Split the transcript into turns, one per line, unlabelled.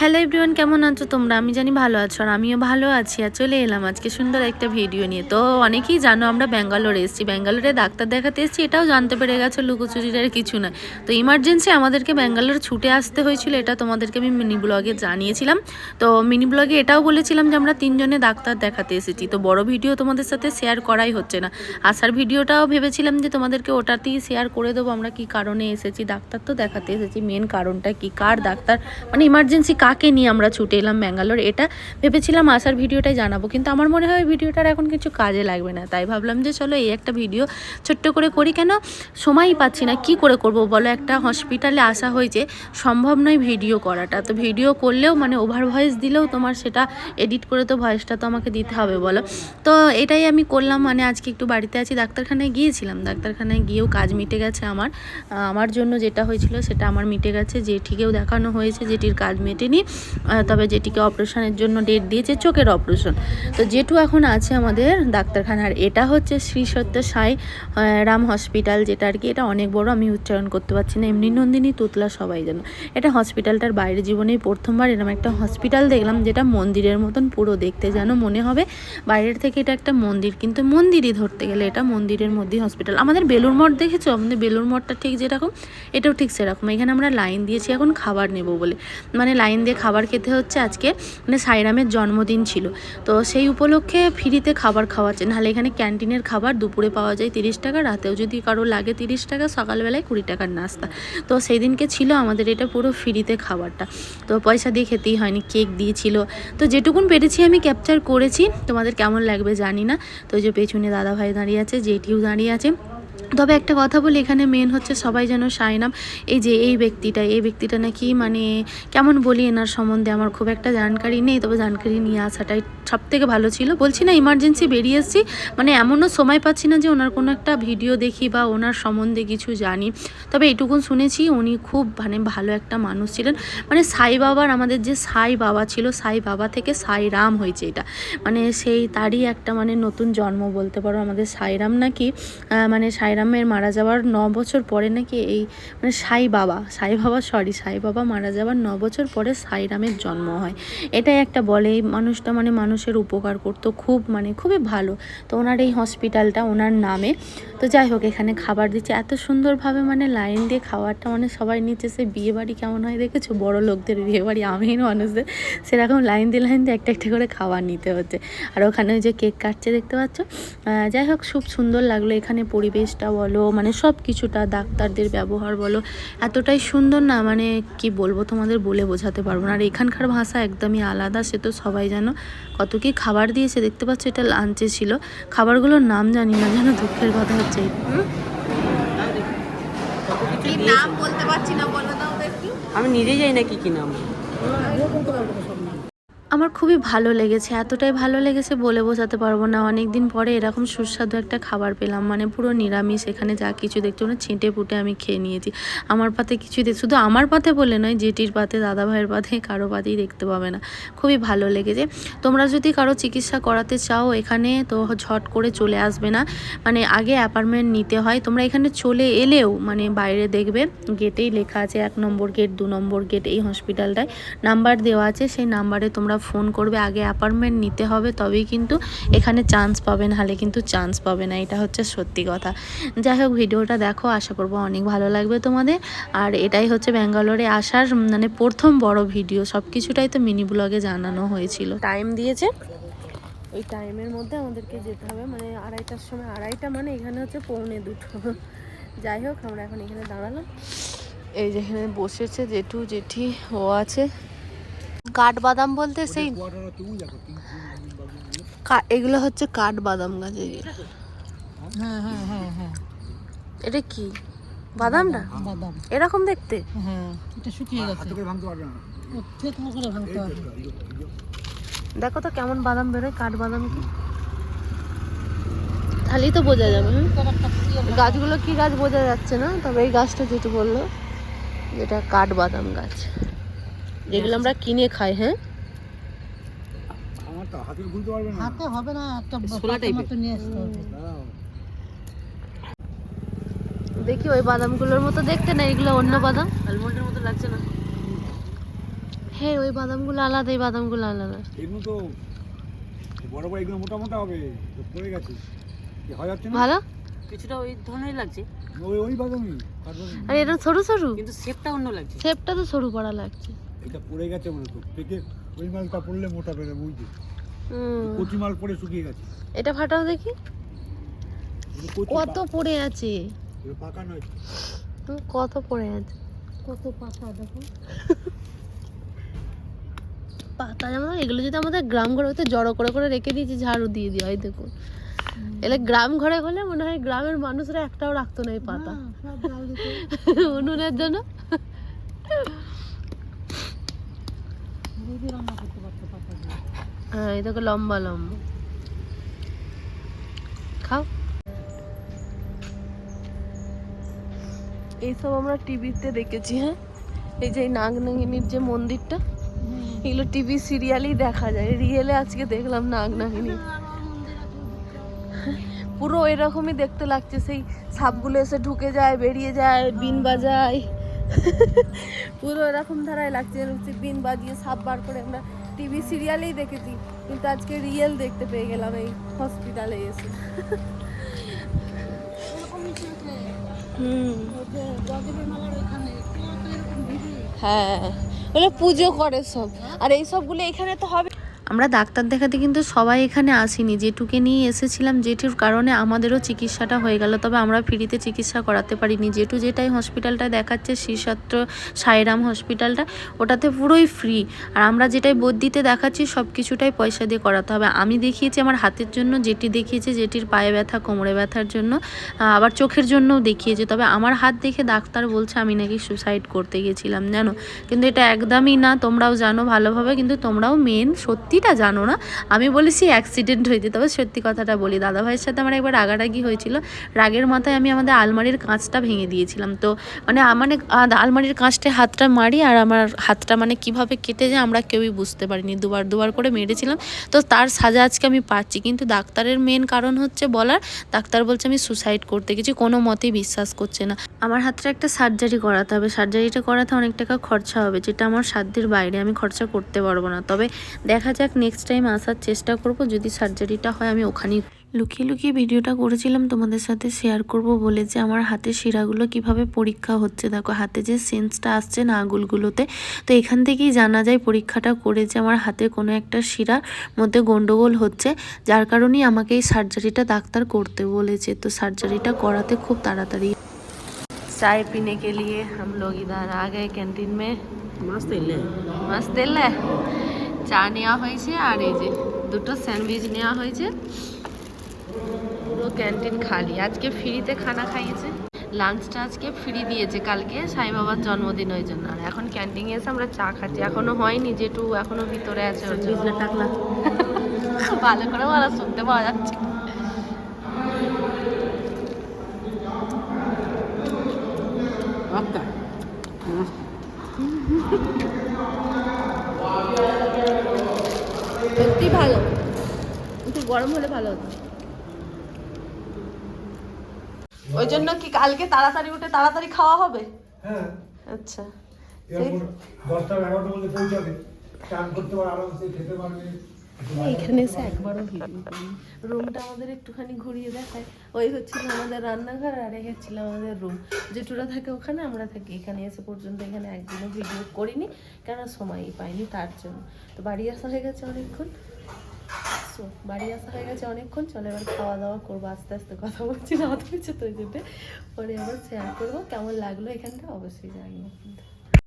Hello everyone, কেমন আছো তোমরা? আমি জানি ভালো আছো আর আমিও ভালো আছি আর চলে এলাম আজকে সুন্দর একটা ভিডিও নিয়ে। তো অনেকেই জানো আমরা ব্যাঙ্গালোরে এসেছি। ব্যাঙ্গালোরে ডাক্তার দেখাতে এসেছি, এটাও জানতে পেরে গেছো লুকোচুরির আর কিছু না। তো ইমার্জেন্সি আমাদেরকে ব্যাঙ্গালোর ছুটে আসতে হয়েছিল, এটা তোমাদেরকে আমি মিনি ব্লগে জানিয়েছিলাম। তো মিনি ব্লগে এটাও বলেছিলাম যে আমরা তিনজনে ডাক্তার দেখাতে এসেছি। তো বড় ভিডিও তোমাদের সাথে শেয়ার করাই হচ্ছে না। আসার ভিডিওটাও ভেবেছিলাম যে তোমাদেরকে ওটাতেই শেয়ার করে দেবো, আমরা কি কারণে এসেছি, ডাক্তার তো দেখাতে এসেছি। মেন কারণটা কি? কার ডাক্তার? মানে ইমার্জেন্সি কাকে নিয়ে আমরা ছুটে এলাম ব্যাঙ্গালোর, এটা ভেবেছিলাম আসার ভিডিওটাই জানাব, কিন্তু আমার মনে হয় ভিডিওটার এখন কিছু কাজে লাগবে না। তাই ভাবলাম যে চলো এই একটা ভিডিও ছোট্ট করে করি। কেন? সময়ই পাচ্ছি না, কি করে করব বলো? একটা হসপিটালে আসা হয়েছে সম্ভব নয় ভিডিও করাটা। তো ভিডিও করলেও মানে ওভার ভয়েস দিলেও তোমার সেটা এডিট করে তো ভয়েসটা তো আমাকে দিতে হবে বলো। তো এটাই আমি করলাম মানে আজকে একটু বাড়িতে আছি, ডাক্তারখানায় গিয়েছিলাম। ডাক্তারখানায় গিয়েও কাজ মিটে গেছে আমার। আমার জন্য যেটা হয়েছিল সেটা আমার মিটে গেছে, জেঠিকেও দেখানো হয়েছে, জেঠির কাজ মেটেনি। তবে যেটিকে অপারেশনের জন্য ডেট দিয়েছে চোখের অপারেশন। তো যেটু এখন আছে আমাদের ডাক্তারখানার। এটা হচ্ছে শ্রী সত্য সাই রাম হসপিটাল যেটা আর কি। এটা অনেক বড়, আমি উচ্চারণ করতে পারছি না। এমনি নন্দিনী, তুতলা সবাই জানো। এটা হসপিটালটার বাইরে জীবনে প্রথমবার এরকম একটা হসপিটাল দেখলাম যেটা মন্দিরের মতন পুরো দেখতে। যেন মনে হবে বাইরের থেকে এটা একটা মন্দির, কিন্তু মন্দিরই ধরতে গেলে এটা মন্দিরের মধ্যেই হসপিটাল আমাদের বেলুর মঠ দেখেছ? আমাদের বেলুর মঠটা ঠিক যেরকম, এটাও ঠিক সেরকম। এখানে আমরা লাইন দিয়েছি, এখন খাবার নেব বলে। মানে লাইন দিয়ে খাবার খেতে হচ্ছে আজকে মানে সাইরামের জন্মদিন ছিল। তো সেই উপলক্ষে ফ্রিতে খাবার খাওয়াচ্ছে। নাহলে এখানে ক্যান্টিনের খাবার দুপুরে পাওয়া যায় তিরিশ টাকা, রাতেও যদি কারও লাগে তিরিশ টাকা, সকালবেলায় কুড়ি টাকার নাস্তা। তো সেই দিনকে ছিল আমাদের এটা পুরো ফ্রিতে খাবারটা। তো পয়সা দিয়ে খেতেই হয়নি, কেক দিয়েছিল। তো যেটুকুন পেরেছি আমি ক্যাপচার করেছি। তোমাদের কেমন লাগবে জানি না। তো যে পেছনে দাদা ভাই দাঁড়িয়ে আছে, জেঠিও দাঁড়িয়ে আছে। তবে একটা কথা বলি, এখানে মেন হচ্ছে সবাই যেন সাইনাম এই যে এই ব্যক্তিটা এই ব্যক্তিটা নাকি মানে কেমন বলি এনার সম্বন্ধে আমার খুব একটা জানকারি নেই, তবে জানকারি নিয়ে আসাটাই সব থেকে ভালো ছিল। বলছি না ইমার্জেন্সি বেরিয়ে এসেছি মানে এমনও সময় পাচ্ছি না যে ওনার কোনো একটা ভিডিও দেখি বা ওনার সম্বন্ধে কিছু জানি। তবে এটুকুন শুনেছি, উনি খুব মানে ভালো একটা মানুষ ছিলেন। মানে সাই বাবার, আমাদের যে সাই বাবা ছিল, সাই বাবা থেকে সাই রাম হয়েছে এটা। মানে সেই তারই একটা মানে নতুন জন্ম বলতে পারো, আমাদের সাইরাম নাকি মানে সাইরামের মারা যাওয়ার ন বছর পরে নাকি এই মানে সাই বাবা সাই বাবা সরি সাই বাবা মারা যাওয়ার ন বছর পরে সাইরামের জন্ম হয়। এটাই একটা বলে মানুষটা মানে মানুষের উপকার করতো খুব মানে খুবই ভালো। তো ওনার এই হসপিটালটা ওনার নামে। তো যাই হোক, এখানে খাবার দিচ্ছে। এত সুন্দরভাবে মানে লাইন দিয়ে খাবারটা মানে সবাই নিচ্ছে। সে বিয়ে বাড়ি কেমন হয় দেখেছ? বড় লোকদের বিয়ে বাড়ি আমিন মানুষদের। সেরকম লাইন দিয়ে লাইন দিয়ে একটা একটা করে খাবার নিতে হচ্ছে। আর ওখানে ওই যে কেক কাটছে, দেখতে পাচ্ছ? যাই হোক, খুব সুন্দর লাগল এখানে পরিবেশটা। বলো মানে সব কিছুটা ডাক্তারদের ব্যবহার বলো এতটাই সুন্দর না মানে কি বলব তোমাদের বলে বোঝাতে পারব না। আর এখানকার ভাষা একদমই আলাদা সে তো সবাই জানো। কত কি খাবার দিয়েছে দেখতে পাচ্ছ এটা লাঞ্চে ছিল। খাবারগুলোর নাম জানি না যেন দুঃখের কথা হচ্ছে।
নাম বলতে পারছি না বলো দাও
আমি নিজেই যাই না কি কি নাম।
আমার খুবই ভালো লেগেছে, এতটাই ভালো লেগেছে বলে বোঝাতে পারব না। অনেক দিন পরে এরকম সুস্বাদু একটা খাবার পেলাম মানে পুরো নিরামিষ, এখানে যা কিছু দেখছ না ছিঁটে ফুটে আমি খেয়ে নিয়েছি। আমার পাতে কিছুই দেখ শুধু আমার পাতে বলে নয় জেটির পাতে দাদা ভাইয়ের পাতে, কারও পাতেই দেখতে পাবে না। খুবই ভালো লেগেছে। তোমরা যদি কারও চিকিৎসা করাতে চাও এখানে, তো ঝট করে চলে আসবে না। মানে আগে অ্যাপার্টমেন্ট নিতে হয়, তোমরা এখানে চলে এলেও মানে বাইরে দেখবে, গেটেই লেখা আছে, এক নম্বর গেট, দু নম্বর গেট, এই হসপিটালটায় নাম্বার দেওয়া আছে, সেই নাম্বারে তোমরা ফোন করবে, আগে অ্যাপার্টমেন্ট নিতে হবে, তবেই কিন্তু এখানে চান্স পাবে, নাহলে কিন্তু চান্স পাবে না, এটা হচ্ছে সত্যি কথা। যাই হোক, ভিডিওটা দেখো, আশা করব অনেক ভালো লাগবে তোমাদের। আর এটাই হচ্ছে ব্যাঙ্গালোরে আসার মানে প্রথম বড় ভিডিও সব কিছুটাই তো মিনি ব্লগে জানানো হয়েছিল। টাইম দিয়েছে। ওই টাইমের মধ্যে আমাদেরকে যেতে হবে মানে আড়াইটার সময়, আড়াইটা মানে এখানে হচ্ছে পৌনে দুটো। যাই হোক, আমরা এখন এখানে দাঁড়ালাম। এই যেখানে বসেছে জেঠু, জেঠি, ও আছে। কাঠবাদাম বলতে সেই কা- এগুলো হচ্ছে কাঠবাদাম গাছ। এগুলো
হ্যাঁ হ্যাঁ হ্যাঁ হ্যাঁ।
এটা কি? বাদাম। না
বাদাম।
এরকম দেখতে?
হ্যাঁ এটা শুকিয়ে গেছে।
দেখো তো কেমন বাদাম বেরোয় কাঠবাদাম কি? তাহলেই তো বোঝা যাবে গাছগুলো কি গাছ বোঝা যাচ্ছে না? তবে এই গাছটা যেটু বলল যেটা কাঠবাদাম গাছ। যেগুলো আমরা কিনে খাই হ্যাঁ?
হাতে হবে না একটা
ছোলা
পাতা
type-এর।
নিয়ে আসতে হবে।
দেখি ওই বাদামগুলোর মতো দেখতে না এগুলো অন্য বাদাম? আলমন্ডের মতো লাগছে না। হ্যাঁ ওই বাদামগুলো আলাদা এই বাদামগুলো আলাদা।
এগুলো তো বড় বড় এগুলো মোটা মোটা হবে তো পড়ে গেছে। কি হয় যাচ্ছে না?
ভালো?
কিছুটা ওই ধরনের লাগছে।
ওই
আর এটা সরু সরু?
কিন্তু শেপটা অন্য লাগছে।
শেপটা তো সরু করা লাগছে।
এটা পড়ে গেছে বলে তো। পেকে ওই মালটা পড়লে মোটা পেরে
হুম।
কচি মাল পড়ে শুকিয়ে গেছে।
এটা ফাটাও দেখি। কত পড়ে আছে?
পাকা নয়
কত পড়ে আছে? কত পাতা দেখো। পাতা যেমন এগুলো যদি আমাদের গ্রাম ঘরে হতে জড়ো করে করে রেখে দিয়েছি ঝাড়ু দিয়ে দিয়ে হয় দেখুন এলে গ্রাম ঘরে হলে মনে হয় গ্রামের মানুষরা একটাও রাখতো না এই পাতা। উনুনের জন্য? হ্যাঁ দেখো লম্বা লম্বা। খাও। এইসব আমরা টিভিতে দেখেছি হ্যাঁ? এই যে নাগনাগিনীর যে মন্দিরটা, এগুলো টিভি সিরিয়ালেই দেখা যায়। রিয়েলে আজকে দেখলাম নাগনাগিনী। পুরো এরকমই দেখতে লাগছে। সেই সাপগুলো এসে ঢুকে যায়, বেরিয়ে যায়, বিন বাজায়। পুরো এরকম ধারায় লাগছে হচ্ছে বিন বাজিয়ে সাপ বার করে আমরা টিভি সিরিয়ালেই দেখেছি, কিন্তু আজকে রিয়েল দেখতে পেয়ে গেলাম এই হসপিটালে এসে। হ্যাঁ পুজো করে সব। আর এই সবগুলো এখানে তো হবে আমরা ডাক্তার দেখাতে কিন্তু সবাই এখানে আসিনি। যেটুকে নিয়ে এসেছিলাম, যেটির কারণে আমাদেরও চিকিৎসাটা হয়ে গেল। তবে আমরা ফ্রিতে চিকিৎসা করাতে পারিনি। যেটু যেটাই হসপিটালটা দেখাচ্ছে, শ্রীসত্র সাইরাম হসপিটালটা ওটাতে পুরোই ফ্রি আর আমরা যেটাই বদ্যিতে দেখাচ্ছি, সব কিছুটাই পয়সা দিয়ে করাতে হবে। আমি দেখিয়েছি আমার হাতের জন্য, যেটি দেখিয়েছে যেটির পায়ে ব্যথা, কোমরে ব্যথার জন্য আবার চোখের জন্যও দেখিয়েছে। তবে আমার হাত দেখে ডাক্তার বলছে, আমি নাকি সুসাইড করতে গেছিলাম জানো? কিন্তু এটা একদমই না, তোমরাও জানো ভালোভাবে, কিন্তু তোমরাও মেন সত্যিটা জানো না? আমি বলেছি অ্যাক্সিডেন্ট হয়েছে। তবে সত্যি কথাটা বলি দাদা ভাইয়ের সাথে আমার একবার রাগারাগি হয়েছিল। রাগের মাথায় আমি আমাদের আলমারির কাঁচটা ভেঙে দিয়েছিলাম। তো মানে মানে আলমারির কাঁচটায় হাতটা মারি আর আমার হাতটা মানে কীভাবে কেটে যায় আমরা কেউই বুঝতে পারিনি। দুবার দুবার করে মেরেছিলাম। তো তার সাজা আজকে আমি পাচ্ছি। কিন্তু ডাক্তারের মেন কারণ হচ্ছে বলার, ডাক্তার বলছে আমি সুসাইড করতে গেছি। কোনো মতেই বিশ্বাস করছে না। আমার হাতটা একটা সার্জারি করাতে হবে। সার্জারিটা করাতে অনেক টাকা খরচা হবে, যেটা আমার সাধ্যের বাইরে। আমি খরচা করতে পারব না। তবে দেখা যাক নেক্সট টাইম আসার চেষ্টা করব যদি সার্জারিটা হয় আমি ওখানেই লুকিয়ে লুকিয়ে ভিডিওটা করেছিলাম তোমাদের সাথে শেয়ার করব বলে যে আমার হাতের শিরাগুলো কিভাবে পরীক্ষা হচ্ছে দেখো হাতে যে সেন্সটা আসছে না আঙুলগুলোতে তো এখান থেকেই জানা যায় পরীক্ষাটা করে যে আমার হাতে কোনো একটা শিরার মধ্যে গন্ডগোল হচ্ছে যার কারণেই আমাকে এই সার্জারিটা ডাক্তার করতে বলেছে তো সার্জারিটা করাতে খুব তাড়াতাড়ি चाय पीने के लिए हम लोग इधर आ गए कैंटीन में
মাছ এলে
মস্ত এলে চা নেওয়া হয়েছে আর এই যে দুটো স্যান্ডউইচ নেওয়া হয়েছে। পুরো ক্যান্টিন খালি। আজকে ফ্রিতে খানা খাইয়েছে। লাঞ্চটা আজকে ফ্রি দিয়েছে কালকে সাই বাবার জন্মদিন ওই জন্য। আর এখন ক্যান্টিনে এসে আমরা চা খাচ্ছি। এখনও হয়নি যেটু এখনও ভিতরে আছে ওর জন্য। ভালো করে ভালো শুনতে পাওয়া যাচ্ছে
আচ্ছা
সত্যি ভালো একটু গরম হলে ভালো হতো। ওই জন্য কি কালকে তাড়াতাড়ি উঠে তাড়াতাড়ি খাওয়া হবে?
হ্যাঁ।
আচ্ছা। এখানে এসে একবারও ভিডিও রুমটা আমাদের একটুখানি ঘুরিয়ে দেখায়। ওই হচ্ছিল আমাদের রান্নাঘর আর এই হচ্ছিল আমাদের রুম। থাকে ওখানে আমরা থাকি। এখানে এসে পর্যন্ত এখানে একদিনও ভিডিও করিনি কেন সময়ই পাইনি তার জন্য। তো বাড়ি আসা হয়ে গেছে অনেকক্ষণ। So, বাড়ি আসা হয়ে গেছে অনেকক্ষণ চলে এবার খাওয়া দাওয়া করব আস্তে আস্তে কথা বলছি না অত কিছু তো যেতে। পরে আবার শেয়ার করব কেমন লাগল এখানটা? অবশ্যই কিন্তু।